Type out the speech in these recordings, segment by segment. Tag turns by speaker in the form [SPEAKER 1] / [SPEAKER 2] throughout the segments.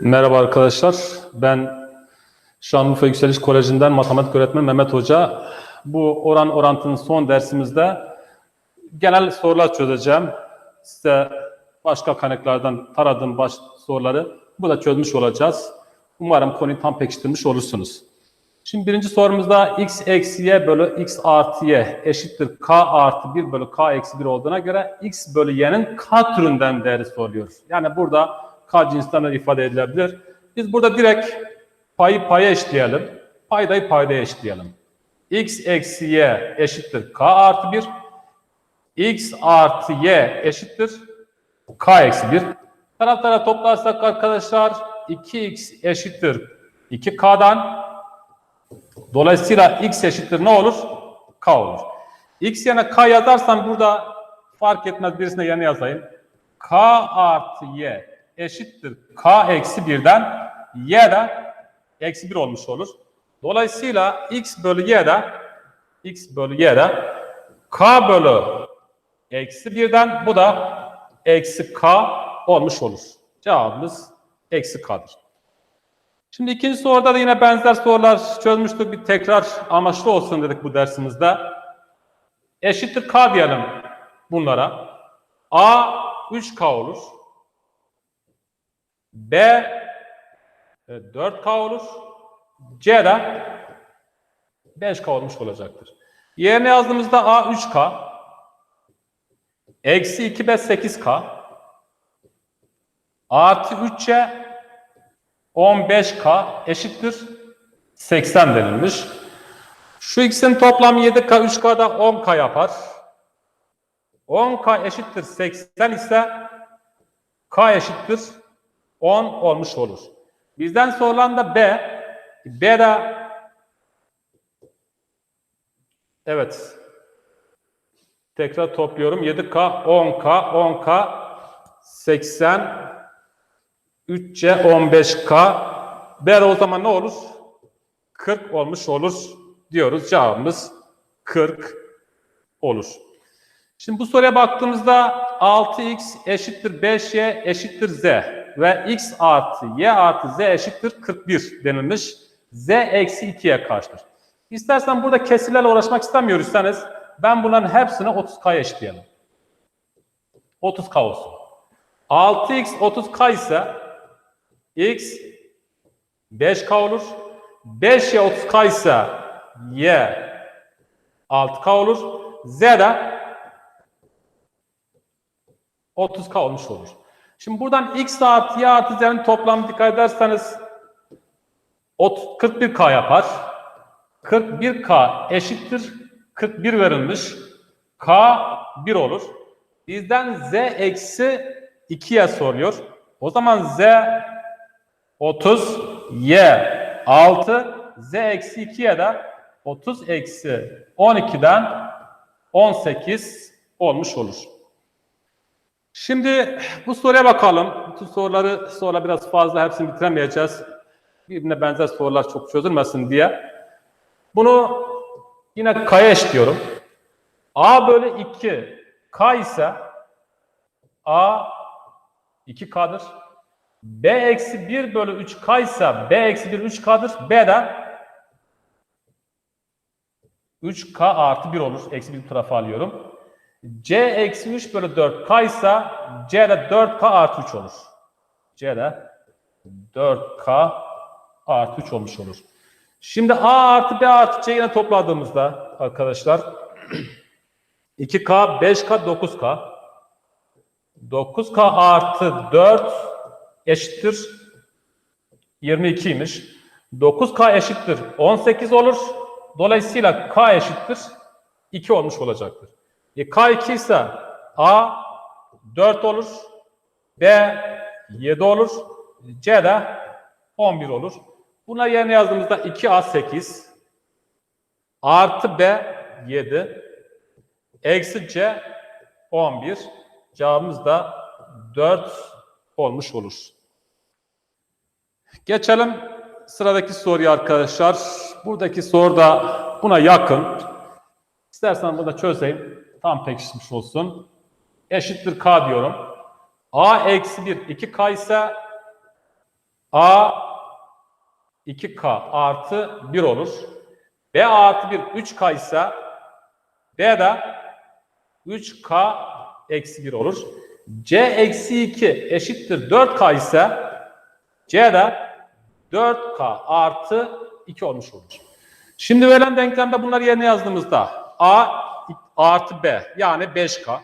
[SPEAKER 1] Merhaba arkadaşlar. Ben Şanlıurfa Yükseliş Koleji'nden matematik öğretmeni Mehmet Hoca. Bu oran orantının son dersimizde genel sorular çözeceğim. Size başka kaynaklardan taradığım baş soruları burada çözmüş olacağız. Umarım konuyu tam pekiştirmiş olursunuz. Şimdi birinci sorumuzda x eksi y bölü x artı y eşittir k artı 1 bölü k eksi 1 olduğuna göre x bölü y'nin k türünden değeri soruyor. Yani burada k cinsinden ifade edilebilir. Biz burada direkt payı paya eşitleyelim. Paydayı paydaya eşitleyelim. x eksi y eşittir k artı 1. x artı y eşittir k eksi 1. Taraflara toplarsak arkadaşlar 2x eşittir 2k'dan Dolayısıyla x eşittir ne olur? K olur. X yerine K yazarsam burada fark etmez birisine yerine yazayım. K artı Y eşittir K eksi 1'den Y de eksi 1 olmuş olur. Dolayısıyla X bölü Y de X bölü Y de K bölü eksi 1'den bu da eksi K olmuş olur. Cevabımız eksi K'dır. Şimdi ikinci soruda da yine benzer sorular çözmüştük. Bir tekrar amaçlı olsun dedik bu dersimizde. Eşittir K diyelim bunlara. A 3K olur. B e, 4K olur. C de 5K olmuş olacaktır. Yerine yazdığımızda A 3K. Eksi 2B 8K. Artı 3C 15K eşittir 80 denilmiş. Şu ikisinin toplamı 7K, 3K da 10K yapar. 10K eşittir 80 ise K eşittir 10 olmuş olur. Bizden sorulan da B. B de Evet. Tekrar topluyorum. 7K, 10K, 10K, 80, 3C 15K. B o zaman ne olur? 40 olmuş olur diyoruz. Cevabımız 40 olur. Şimdi bu soruya baktığımızda 6x eşittir 5y eşittir z ve x artı y artı z eşittir 41 denilmiş. z eksi 2'ye karşıdır. İstersen burada kesirlerle uğraşmak istemiyorsanız ben bunların hepsini 30k'ya eşitleyelim. 30k olsun. 6x 30k ise x 5k olur. 5y 30k ise y 6k olur. z de 30k olmuş olur. Şimdi buradan x artı y artı z'nin toplamı dikkat ederseniz 41k yapar. 41k eşittir 41 verilmiş. k 1 olur. Bizden z eksi 2'ye soruyor. O zaman z 30 y 6 z eksi 2'ye de 30 eksi 12'den 18 olmuş olur. Şimdi bu soruya bakalım. Bütün soruları sonra biraz fazla hepsini bitiremeyeceğiz. Birbirine benzer sorular çok çözülmesin diye. Bunu yine k'ya eşliyorum. a bölü 2 k ise a 2k'dır. b eksi 1 bölü 3 k ise b eksi 1 3k'dır. b de 3k artı 1 olur. Eksi 1 tarafa alıyorum. C eksi 3 bölü 4 k ise c de 4k artı 3 olur. c de 4k artı 3 olmuş olur. Şimdi a artı b artı c yine topladığımızda arkadaşlar 2k, 5k, 9k 9k artı 4 eşittir 22'ymiş. 9k eşittir 18 olur. Dolayısıyla k eşittir 2 olmuş olacaktır. E, k 2 ise a 4 olur. b 7 olur. c de 11 olur. Buna yerine yazdığımızda 2a 8 artı b 7 eksi c 11 cevabımız da 4 olmuş olur. Geçelim sıradaki soruya arkadaşlar. Buradaki soru da buna yakın. İstersen burada çözeyim. Tam pekişmiş olsun. Eşittir k diyorum. a eksi 1 2k ise A 2K artı 1 olur. B artı 1 3K ise B de 3K eksi 1 olur. C eksi 2 eşittir 4K ise C de 4K artı 2 olmuş olur. Şimdi verilen denklemde bunları yerine yazdığımızda A artı B yani 5K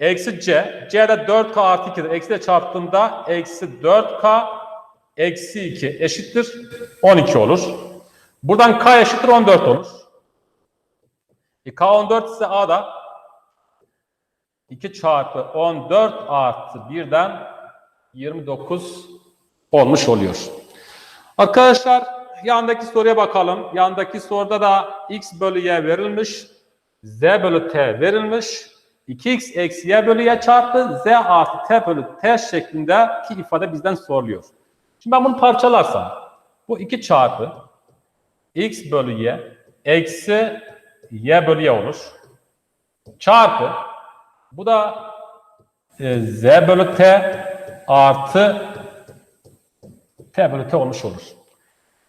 [SPEAKER 1] eksi C, C de 4K artı 2'dir. Eksi de çarptığımda eksi 4K eksi 2 eşittir 12 olur. Buradan K eşittir 14 olur. E, K 14 ise A da 2 çarpı 14 artı 1'den 29 olmuş oluyor. Arkadaşlar yandaki soruya bakalım. Yandaki soruda da x bölü y verilmiş. z bölü t verilmiş. 2x eksi y bölü y çarpı z artı t bölü t şeklindeki ifade bizden soruluyor. Şimdi ben bunu parçalarsam bu 2 çarpı x bölü y eksi y bölü y olur. Çarpı bu da e, z bölü t artı t bölü t olmuş olur.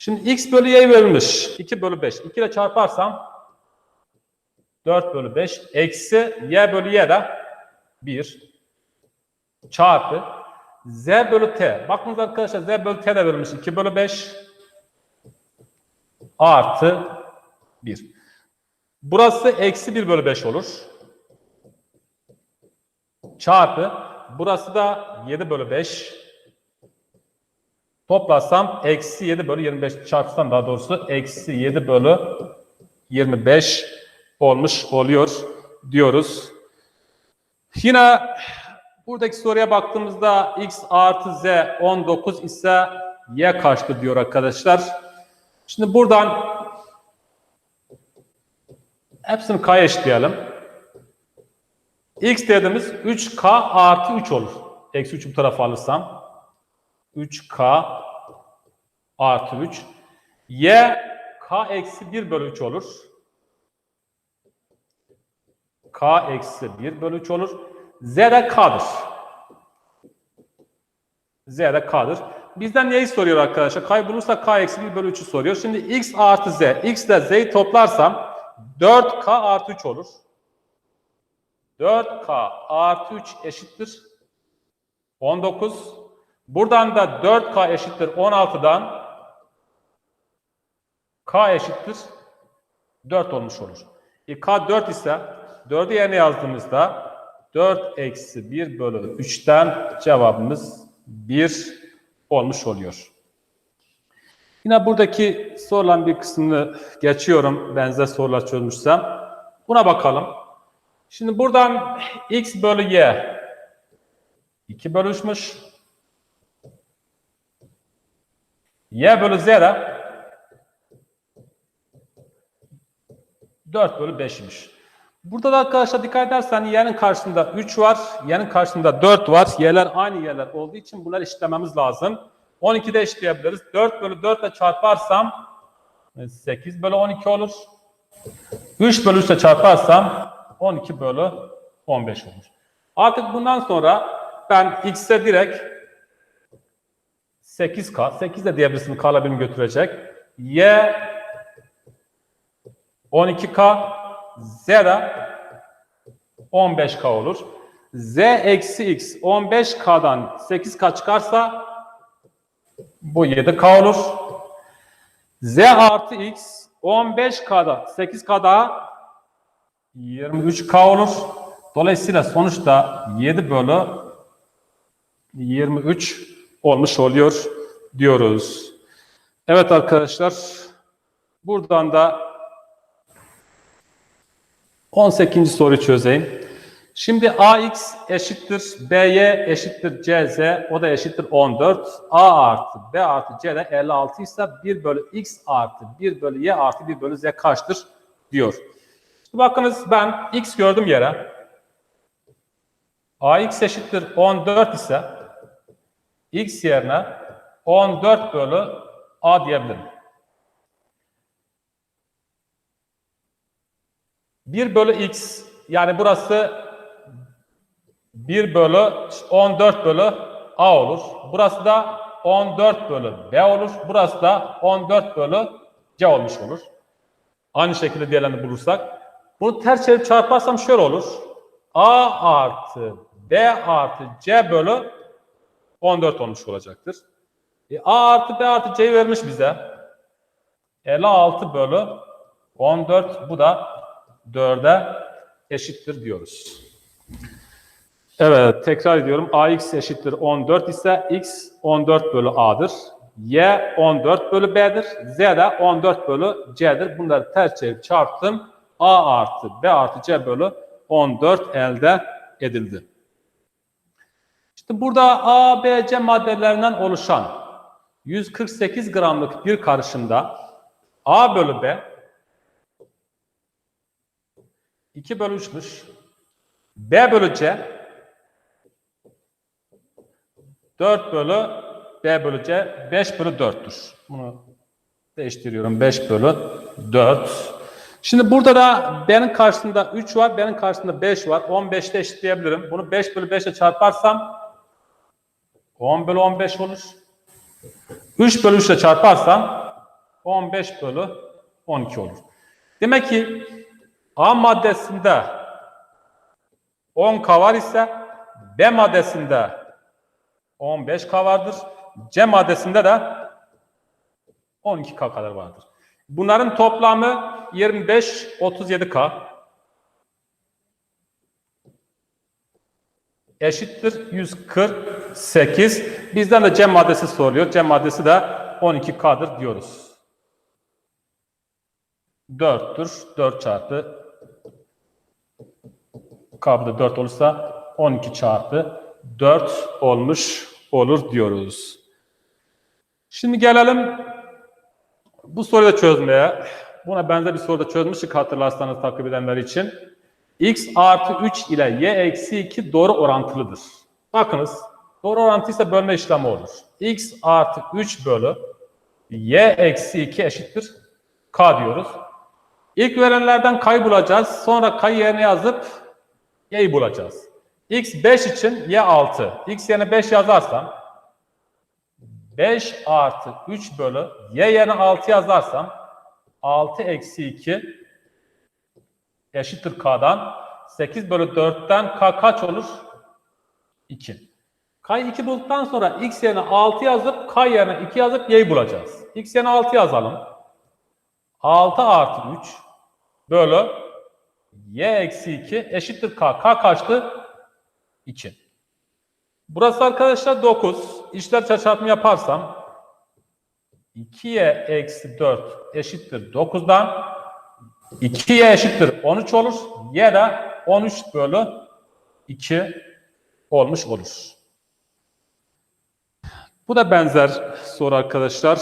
[SPEAKER 1] Şimdi x bölü y verilmiş. 2 bölü 5. 2 ile çarparsam 4 bölü 5 eksi y bölü y de 1 çarpı z bölü t. Bakınız arkadaşlar z bölü t de verilmiş. 2 bölü 5 artı 1. Burası eksi 1 bölü 5 olur. Çarpı burası da 7 bölü 5 Toplasam eksi 7 bölü 25 çarpsam daha doğrusu eksi 7 bölü 25 olmuş oluyor diyoruz. Yine buradaki soruya baktığımızda x artı z 19 ise y kaçtı diyor arkadaşlar. Şimdi buradan hepsini k'ya eşitleyelim. x dediğimiz 3k artı 3 olur. Eksi 3'ü bu tarafa alırsam. 3k artı 3. Y k eksi 1 bölü 3 olur. k eksi 1 bölü 3 olur. Z de k'dır. Z de k'dır. Bizden neyi soruyor arkadaşlar? K'yı bulursak k eksi 1 bölü 3'ü soruyor. Şimdi x artı z. x ile z'yi toplarsam 4k artı 3 olur. 4k artı 3 eşittir. 19. Buradan da 4K eşittir 16'dan K eşittir 4 olmuş olur. E, K 4 ise 4'ü yerine yazdığımızda 4 eksi 1 bölü 3'ten cevabımız 1 olmuş oluyor. Yine buradaki sorulan bir kısmını geçiyorum. Benzer sorular çözmüşsem. Buna bakalım. Şimdi buradan x bölü y 2 bölüşmüş. Y bölü Z de 4 bölü 5'miş. Burada da arkadaşlar dikkat edersen y'nin karşısında 3 var, y'nin karşısında 4 var. Y'ler aynı yerler olduğu için bunları eşitlememiz lazım. 12'de eşitleyebiliriz. 4 bölü 4 ile çarparsam 8 bölü 12 olur. 3 bölü 3 ile çarparsam 12 bölü 15 olur. Artık bundan sonra ben x'e direkt 8K. 8 de diyebilirsin K'la birini götürecek. Y 12K. Z de 15K olur. Z eksi X 15K'dan 8K çıkarsa bu 7K olur. Z artı X 15K'da 8K'da 23K olur. Dolayısıyla sonuçta 7 bölü 23 olmuş oluyor diyoruz. Evet arkadaşlar buradan da 18. soruyu çözeyim. Şimdi ax eşittir by eşittir cz o da eşittir 14. a artı b artı c de 56 ise 1 bölü x artı 1 bölü y artı 1 bölü z kaçtır diyor. Şimdi bakınız ben x gördüm yere. ax eşittir 14 ise x yerine 14 bölü a diyebilirim. 1 bölü x yani burası 1 bölü 14 bölü A olur. Burası da 14 bölü B olur. Burası da 14 bölü C olmuş olur. Aynı şekilde diğerlerini bulursak. Bunu ters çevirip çarparsam şöyle olur. A artı B artı C bölü 14 olmuş olacaktır. E, A artı B artı C'yi vermiş bize. 56 bölü 14 bu da 4'e eşittir diyoruz. Evet tekrar ediyorum. AX eşittir 14 ise X 14 bölü A'dır. Y 14 bölü B'dir. Z de 14 bölü C'dir. Bunları ters çevirip çarptım. A artı B artı C bölü 14 elde edildi. İşte burada A, B, C maddelerinden oluşan 148 gramlık bir karışımda A bölü B 2 bölü 3'müş. B bölü C 4 bölü B bölü C 5 bölü 4'tür. Bunu değiştiriyorum. 5 bölü 4. Şimdi burada da B'nin karşısında 3 var. B'nin karşısında 5 var. 15'te eşitleyebilirim. Bunu 5 bölü 5 ile çarparsam 10 bölü 15 olur. 3 bölü 3 ile çarparsam 15 bölü 12 olur. Demek ki A maddesinde 10K var ise B maddesinde 15K vardır. C maddesinde de 12K kadar vardır. Bunların toplamı 25-37K eşittir 140 8. Bizden de cem maddesi soruluyor. Cem maddesi de 12K'dır diyoruz. 4'tür. 4 çarpı K'da 4 olursa 12 çarpı 4 olmuş olur diyoruz. Şimdi gelelim bu soruyu da çözmeye. Buna benzer bir soru soruda çözmüştük hatırlarsanız takip edenler için. x artı 3 ile y eksi 2 doğru orantılıdır. Bakınız doğru orantıysa bölme işlemi olur. x artı 3 bölü y eksi 2 eşittir k diyoruz. İlk verenlerden k'yı bulacağız. Sonra k'yı yerine yazıp y'yi bulacağız. x 5 için y 6. x yerine 5 yazarsam 5 artı 3 bölü y yerine 6 yazarsam 6 eksi 2 eşittir k'dan 8 bölü 4'ten k kaç olur? 2. K'yı 2 bulduktan sonra x yerine 6 yazıp k yerine 2 yazıp y'yi bulacağız. x yerine 6 yazalım. 6 artı 3 bölü y eksi 2 eşittir k. k kaçtı? 2. Burası arkadaşlar 9. İşler çarpımı yaparsam 2y eksi 4 eşittir 9'dan 2y eşittir 13 olur. Y de 13 bölü 2 olmuş olur. Bu da benzer soru arkadaşlar.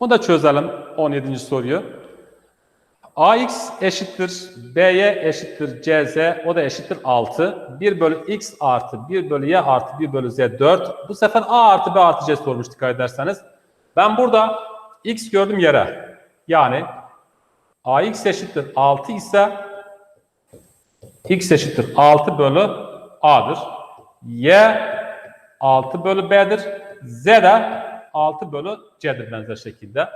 [SPEAKER 1] Bunu da çözelim 17. soruyu. AX eşittir BY eşittir CZ o da eşittir 6. 1 bölü X artı 1 bölü Y artı 1 bölü Z 4. Bu sefer A artı B artı C sormuş dikkat ederseniz. Ben burada X gördüm yere. Yani AX eşittir 6 ise X eşittir 6 bölü A'dır. Y 6 bölü B'dir. Z de 6 bölü C'dir benzer şekilde.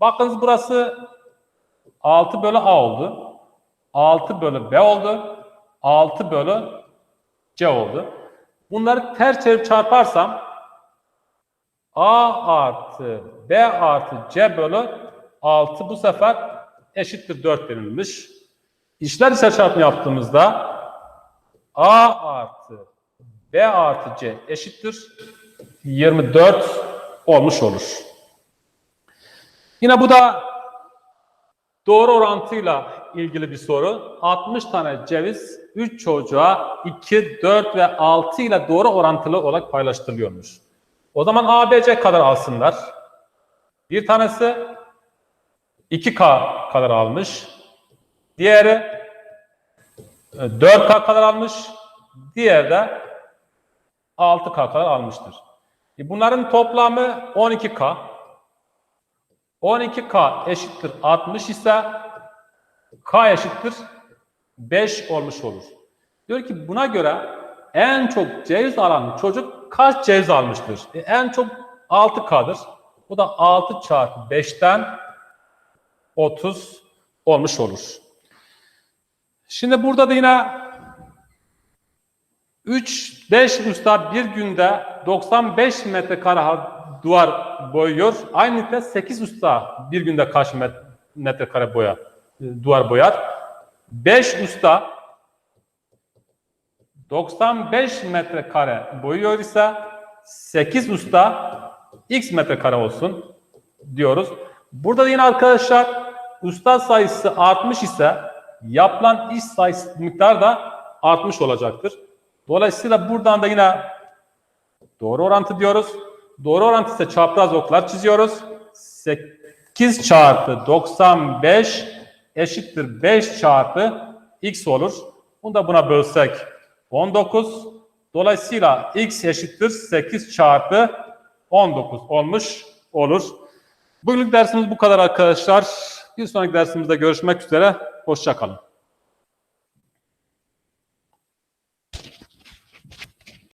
[SPEAKER 1] Bakınız burası 6 bölü A oldu. 6 bölü B oldu. 6 bölü C oldu. Bunları ters çevirip çarparsam A artı B artı C bölü 6 bu sefer eşittir 4 verilmiş. İşler ise çarpımı yaptığımızda A artı B artı C eşittir 24 olmuş olur. Yine bu da doğru orantıyla ilgili bir soru. 60 tane ceviz 3 çocuğa 2, 4 ve 6 ile doğru orantılı olarak paylaştırılıyormuş. O zaman A, B, C kadar alsınlar. Bir tanesi 2K kadar almış. Diğeri 4K kadar almış. Diğeri de 6K kadar almıştır. E bunların toplamı 12K. 12K eşittir 60 ise K eşittir 5 olmuş olur. Diyor ki buna göre en çok ceviz alan çocuk kaç ceviz almıştır? E, en çok 6K'dır. Bu da 6 çarpı 5'ten 30 olmuş olur. Şimdi burada da yine 3 5 usta bir günde 95 metrekare duvar boyuyor. Aynı 8 usta bir günde kaç met- metrekare boya e, duvar boyar? 5 usta 95 metrekare boyuyor ise 8 usta x metrekare olsun diyoruz. Burada da yine arkadaşlar usta sayısı artmış ise yapılan iş sayısı miktarı da artmış olacaktır. Dolayısıyla buradan da yine doğru orantı diyoruz. Doğru orantı ise çapraz oklar çiziyoruz. 8 çarpı 95 eşittir 5 çarpı x olur. Bunu da buna bölsek 19. Dolayısıyla x eşittir 8 çarpı 19 olmuş olur. Bugünlük dersimiz bu kadar arkadaşlar. Bir sonraki dersimizde görüşmek üzere. Hoşçakalın.